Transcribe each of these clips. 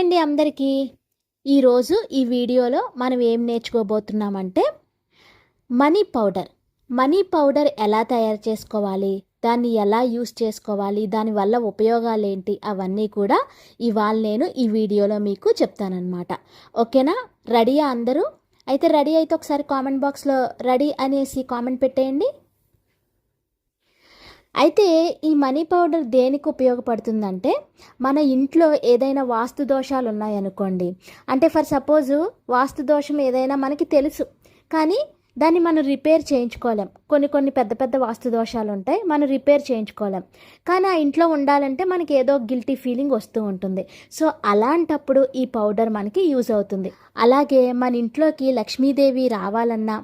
Hi అండి అందరికీ. ఈరోజు ఈ వీడియోలో మనం ఏం నేర్చుకోబోతున్నామంటే మనీ పౌడర్. మనీ పౌడర్ ఎలా తయారు చేసుకోవాలి? దాన్ని ఎలా యూస్ చేసుకోవాలి? దానివల్ల ఉపయోగాలు ఏంటి? అవన్నీ కూడా ఇవాళ నేను ఈ వీడియోలో మీకు చెప్తానన్నమాట. ఓకేనా? రెడీయా అందరూ? అయితే రెడీ అయితే ఒకసారి కామెంట్ బాక్స్లో రెడీ అనేసి కామెంట్ పెట్టేయండి. అయితే ఈ మనీ పౌడర్ దేనికి ఉపయోగపడుతుందంటే మన ఇంట్లో ఏదైనా వాస్తు దోషాలు ఉన్నాయనుకోండి. అంటే ఫర్ సపోజు వాస్తు దోషం ఏదైనా మనకి తెలుసు. కానీ దాన్ని మనం రిపేర్ చేయించుకోలేం. కొన్ని కొన్ని పెద్ద పెద్ద వాస్తు దోషాలు ఉంటాయి మనం రిపేర్ చేయించుకోలేం. కానీ ఆ ఇంట్లో ఉండాలంటే మనకి ఏదో గిల్టీ ఫీలింగ్ వస్తూ ఉంటుంది. సో అలాంటప్పుడు ఈ పౌడర్ మనకి యూజ్ అవుతుంది. అలాగే మన ఇంట్లోకి లక్ష్మీదేవి రావాలన్నా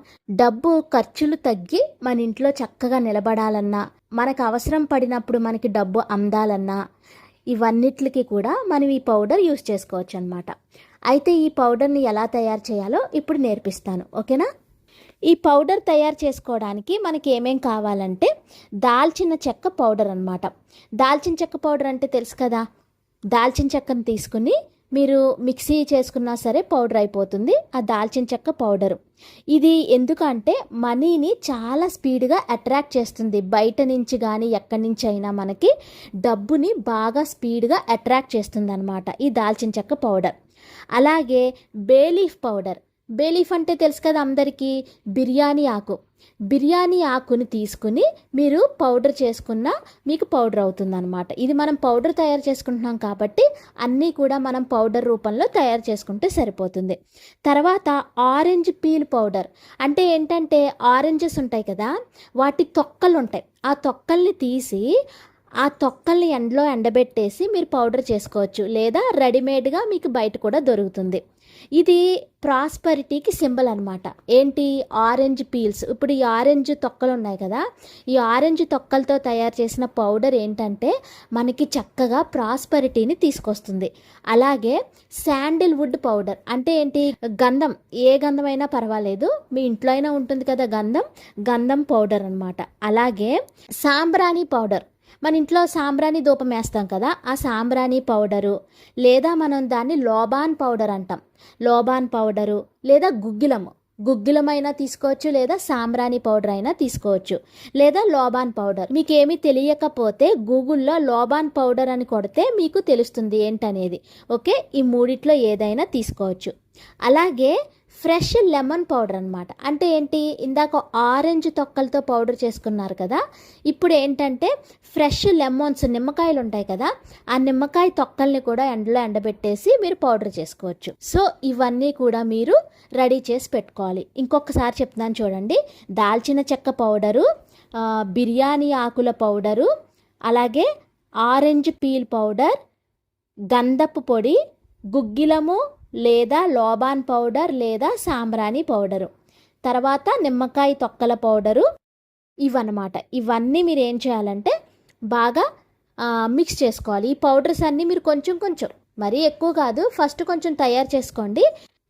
డబ్బు ఖర్చులు తగ్గి మన ఇంట్లో చక్కగా నిలబడాలన్నా మనకు అవసరం పడినప్పుడు మనకి డబ్బు అందాలన్నా ఇవన్నిట్లకి కూడా మనం ఈ పౌడర్ యూస్ చేసుకోవచ్చు అనమాట అయితే ఈ పౌడర్ని ఎలా తయారు చేయాలో ఇప్పుడు నేర్పిస్తాను. ఓకేనా? ఈ పౌడర్ తయారు చేసుకోవడానికి మనకి ఏమేం కావాలంటే దాల్చిన చెక్క పౌడర్ అనమాట దాల్చిన చెక్క పౌడర్ అంటే తెలుసు కదా? దాల్చిన చెక్కను తీసుకుని మీరు మిక్సీ చేసుకున్నా సరే పౌడర్ అయిపోతుంది. ఆ దాల్చిన చెక్క పౌడరు. ఇది ఎందుకంటే మనీని చాలా స్పీడ్గా అట్రాక్ట్ చేస్తుంది. బయట నుంచి కానీ ఎక్కడి నుంచి అయినా మనకి డబ్బుని బాగా స్పీడ్గా అట్రాక్ట్ చేస్తుంది అనమాట ఈ దాల్చిన చెక్క పౌడర్. అలాగే బేలీఫ్ పౌడర్. బేలీఫ్ అంటే తెలుసు కదా అందరికీ? బిర్యానీ ఆకు. బిర్యానీ ఆకుని తీసుకుని మీరు పౌడర్ చేసుకున్న మీకు పౌడర్ అవుతుందన్నమాట. ఇది మనం పౌడర్ తయారు చేసుకుంటున్నాం కాబట్టి అన్నీ కూడా మనం పౌడర్ రూపంలో తయారు చేసుకుంటే సరిపోతుంది. తర్వాత ఆరెంజ్ పీల్ పౌడర్. అంటే ఏంటంటే ఆరెంజెస్ ఉంటాయి కదా వాటి తొక్కలు ఉంటాయి. ఆ తొక్కల్ని తీసి ఆ తొక్కల్ని ఎండలో ఎండబెట్టేసి మీరు పౌడర్ చేసుకోవచ్చు. లేదా రెడీమేడ్గా మీకు బయట కూడా దొరుకుతుంది. ఇది ప్రాస్పరిటీకి సింబల్ అనమాట ఏంటి? ఆరెంజ్ పీల్స్ ఇప్పుడు ఈ ఆరెంజ్ తొక్కలు ఉన్నాయి కదా. ఈ ఆరెంజ్ తొక్కలతో తయారు చేసిన పౌడర్ ఏంటంటే మనకి చక్కగా ప్రాస్పరిటీని తీసుకొస్తుంది. అలాగే శాండిల్ వుడ్ పౌడర్ అంటే ఏంటి? గంధం. ఏ గంధం అయినా పర్వాలేదు. మీ ఇంట్లో అయినా ఉంటుంది కదా గంధం. గంధం పౌడర్ అనమాట అలాగే సాంబ్రాణి పౌడర్ మన ఇంట్లో సాంబ్రాణి ధూపం వేస్తాం కదా ఆ సాంబ్రాణి పౌడరు. లేదా మనం దాన్ని లోబాన్ పౌడర్ అంటాం. లోబాన్ పౌడరు లేదా గుగ్గిలము. గుగ్గిలమైనా తీసుకోవచ్చు లేదా సాంబ్రాణి పౌడర్ అయినా తీసుకోవచ్చు. లేదా లోబాన్ పౌడర్. మీకు ఏమీ తెలియకపోతే గూగుల్లో లోబాన్ పౌడర్ అని కొడితే మీకు తెలుస్తుంది ఏంటనేది. ఓకే? ఈ మూడిట్లో ఏదైనా తీసుకోవచ్చు. అలాగే ఫ్రెష్ లెమన్ పౌడర్ అనమాట అంటే ఏంటి? ఇందాక ఆరెంజ్ తొక్కలతో పౌడర్ చేసుకున్నారు కదా ఇప్పుడు ఏంటంటే ఫ్రెష్ లెమన్స్ నిమ్మకాయలు ఉంటాయి కదా ఆ నిమ్మకాయ తొక్కల్ని కూడా ఎండలో ఎండబెట్టేసి మీరు పౌడర్ చేసుకోవచ్చు. సో ఇవన్నీ కూడా మీరు రెడీ చేసి పెట్టుకోవాలి. ఇంకొకసారి చెప్తున్నాను చూడండి. దాల్చిన చెక్క పౌడరు బిర్యానీ ఆకుల పౌడరు అలాగే ఆరెంజ్ పీల్ పౌడర్ గంధపు పొడి గుగ్గిలము లేదా లోబాన్ పౌడర్ లేదా సాంబ్రాణి పౌడరు. తర్వాత నిమ్మకాయ తొక్కల పౌడరు ఇవన్నమాట. ఇవన్నీ మీరు ఏం చేయాలంటే బాగా మిక్స్ చేసుకోవాలి. ఈ పౌడర్స్ అన్నీ మీరు కొంచెం కొంచెం మరీ ఎక్కువ కాదు ఫస్ట్ కొంచెం తయారు చేసుకోండి.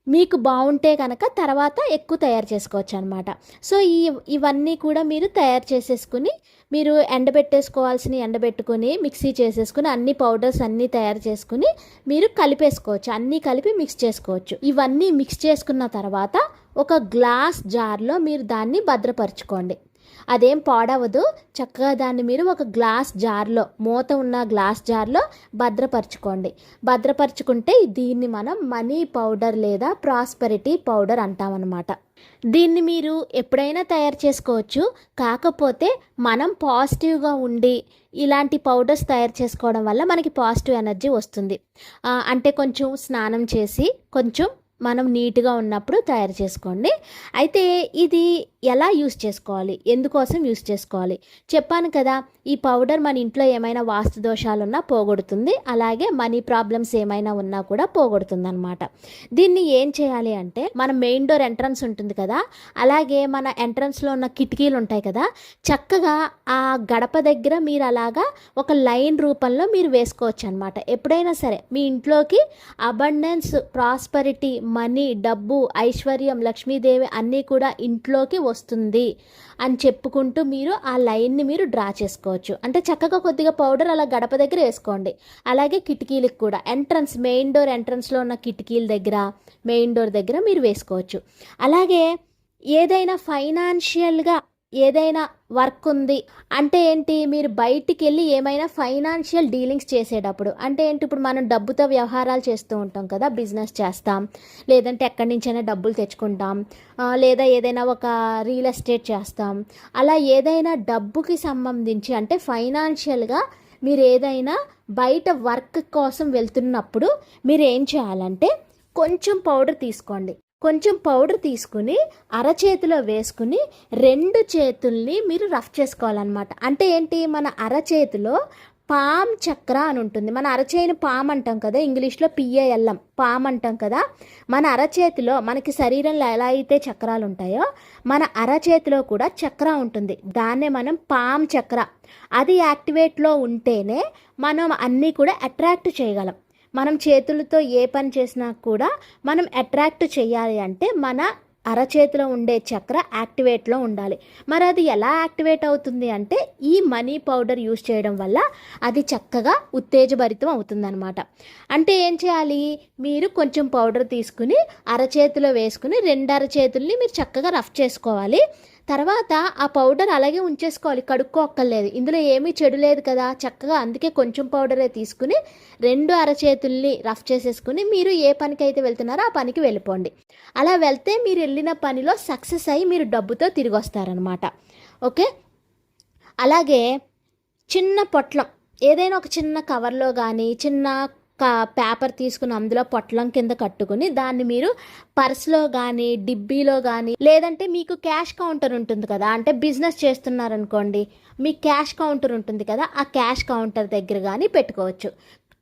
మీకు బాగుంటే కనుక తర్వాత ఎక్కువ తయారు చేసుకోవచ్చు అనమాట సో ఈ ఇవన్నీ కూడా మీరు తయారు చేసేసుకుని మీరు ఎండబెట్టేసుకోవాల్సిన ఎండబెట్టుకుని మిక్సీ చేసేసుకుని అన్ని పౌడర్స్ అన్నీ తయారు చేసుకుని మీరు కలిపేసుకోవచ్చు. అన్నీ కలిపి మిక్స్ చేసుకోవచ్చు. ఇవన్నీ మిక్స్ చేసుకున్న తర్వాత ఒక గ్లాస్ జార్లో మీరు దాన్ని భద్రపరచుకోండి. అదేం పాడవదు. చక్కగా దాన్ని మీరు ఒక గ్లాస్ జార్లో మూత ఉన్న గ్లాస్ జార్లో భద్రపరచుకోండి. భద్రపరచుకుంటే దీన్ని మనం మనీ పౌడర్ లేదా ప్రాస్పరిటీ పౌడర్ అంటామన్నమాట. దీన్ని మీరు ఎప్పుడైనా తయారు చేసుకోవచ్చు. కాకపోతే మనం పాజిటివ్గా ఉండి ఇలాంటి పౌడర్స్ తయారు చేసుకోవడం వల్ల మనకి పాజిటివ్ ఎనర్జీ వస్తుంది. అంటే కొంచెం స్నానం చేసి కొంచెం మనం నీట్గా ఉన్నప్పుడు తయారు చేసుకోండి. అయితే ఇది ఎలా యూస్ చేసుకోవాలి? ఎందుకోసం యూస్ చేసుకోవాలి? చెప్పాను కదా ఈ పౌడర్ మన ఇంట్లో ఏమైనా వాస్తు దోషాలు ఉన్నా పోగొడుతుంది. అలాగే మనీ ప్రాబ్లమ్స్ ఏమైనా ఉన్నా కూడా పోగొడుతుంది అనమాట దీన్ని ఏం చేయాలి అంటే మన మెయిన్ డోర్ ఎంట్రన్స్ ఉంటుంది కదా అలాగే మన ఎంట్రన్స్లో ఉన్న కిటికీలు ఉంటాయి కదా చక్కగా ఆ గడప దగ్గర మీరు అలాగా ఒక లైన్ రూపంలో మీరు వేసుకోవచ్చు అనమాట ఎప్పుడైనా సరే మీ ఇంట్లోకి అబండెన్స్ ప్రాస్పరిటీ మనీ డబ్బు ఐశ్వర్యం లక్ష్మీదేవి అన్నీ కూడా ఇంట్లోకి వస్తుంది అని చెప్పుకుంటూ మీరు ఆ లైన్ని మీరు డ్రా చేసుకోవచ్చు. అంటే చక్కగా కొద్దిగా పౌడర్ అలా గడప దగ్గర వేసుకోండి. అలాగే కిటికీలకు కూడా ఎంట్రన్స్ మెయిన్ డోర్ ఎంట్రన్స్లో ఉన్న కిటికీల దగ్గర మెయిన్ డోర్ దగ్గర మీరు వేసుకోవచ్చు. అలాగే ఏదైనా ఫైనాన్షియల్గా ఏదైనా వర్క్ ఉంది అంటే ఏంటి? మీరు బయటికి వెళ్ళి ఏమైనా ఫైనాన్షియల్ డీలింగ్స్ చేసేటప్పుడు అంటే ఏంటి? ఇప్పుడు మనం డబ్బుతో వ్యవహారాలు చేస్తూ ఉంటాం కదా బిజినెస్ చేస్తాం. లేదంటే ఎక్కడి నుంచైనా డబ్బులు తెచ్చుకుంటాం. లేదా ఏదైనా ఒక రియల్ ఎస్టేట్ చేస్తాం. అలా ఏదైనా డబ్బుకి సంబంధించి అంటే ఫైనాన్షియల్గా మీరు ఏదైనా బయట వర్క్ కోసం వెళ్తున్నప్పుడు మీరు ఏం చేయాలంటే కొంచెం పౌడర్ తీసుకోండి. కొంచెం పౌడర్ తీసుకుని అరచేతిలో వేసుకుని రెండు చేతుల్ని మీరు రఫ్ చేసుకోవాలన్నమాట. అంటే ఏంటి? మన అరచేతిలో పామ్ చక్ర అని ఉంటుంది. మన అరచేయిని పామ్ అంటాం కదా ఇంగ్లీష్లో పిఏఎల్ఎం పామ్ అంటాం కదా. మన అరచేతిలో మనకి శరీరంలో ఎలా అయితే చక్రాలు ఉంటాయో మన అరచేతిలో కూడా చక్ర ఉంటుంది. దాన్నే మనం పామ్ చక్ర. అది యాక్టివేట్లో ఉంటేనే మనం అన్నీ కూడా అట్రాక్ట్ చేయగలం. మనం చేతులతో ఏ పని చేసినా కూడా మనం అట్రాక్ట్ చేయాలి అంటే మన అరచేతిలో ఉండే చక్ర యాక్టివేట్లో ఉండాలి. మరి అది ఎలా యాక్టివేట్ అవుతుంది అంటే ఈ మనీ పౌడర్ యూస్ చేయడం వల్ల అది చక్కగా ఉత్తేజభరితం అవుతుందన్నమాట. అంటే ఏం చేయాలి? మీరు కొంచెం పౌడర్ తీసుకుని అరచేతిలో వేసుకుని రెండు అరచేతుల్ని మీరు చక్కగా రఫ్ చేసుకోవాలి. తర్వాత ఆ పౌడర్ అలాగే ఉంచేసుకోవాలి. కడుక్కో అక్కర్లేదు ఇందులో ఏమీ చెడు లేదు కదా. చక్కగా అందుకే కొంచెం పౌడరే తీసుకుని రెండు అరచేతుల్ని రఫ్ చేసేసుకుని మీరు ఏ పనికి అయితే వెళ్తున్నారో ఆ పనికి వెళ్ళిపోండి. అలా వెళ్తే మీరు వెళ్ళిన పనిలో సక్సెస్ అయ్యి మీరు డబ్బుతో తిరిగి వస్తారనమాట ఓకే? అలాగే చిన్న పొట్లం. ఏదైనా ఒక చిన్న కవర్లో కానీ చిన్న పేపర్ తీసుకుని అందులో పొట్లం కింద కట్టుకుని దాన్ని మీరు పర్స్లో కానీ డిబ్బీలో కానీ లేదంటే మీకు క్యాష్ కౌంటర్ ఉంటుంది కదా అంటే బిజినెస్ చేస్తున్నారనుకోండి మీ క్యాష్ కౌంటర్ ఉంటుంది కదా ఆ క్యాష్ కౌంటర్ దగ్గర కానీ పెట్టుకోవచ్చు.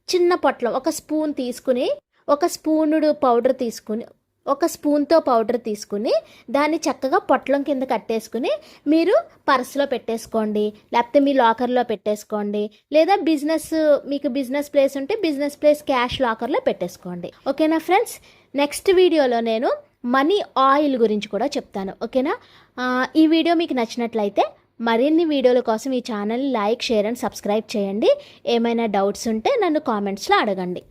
చిన్న పొట్లం ఒక స్పూన్ తీసుకుని ఒక స్పూనుడు పౌడర్ తీసుకుని ఒక స్పూన్తో పౌడర్ తీసుకుని దాన్ని చక్కగా పొట్లం కింద కట్టేసుకుని మీరు పర్సులో పెట్టేసుకోండి లేకపోతే మీ లాకర్లో పెట్టేసుకోండి లేదా బిజినెస్ మీకు బిజినెస్ ప్లేస్ ఉంటే బిజినెస్ ప్లేస్ క్యాష్ లాకర్లో పెట్టేసుకోండి. ఓకేనా ఫ్రెండ్స్? నెక్స్ట్ వీడియోలో నేను మనీ ఆయిల్ గురించి కూడా చెప్తాను. ఓకేనా? ఈ వీడియో మీకు నచ్చినట్లయితే మరిన్ని వీడియోల కోసం ఈ ఛానల్ని లైక్ షేర్ అండ్ సబ్స్క్రైబ్ చేయండి. ఏమైనా డౌట్స్ ఉంటే నన్ను కామెంట్స్లో అడగండి.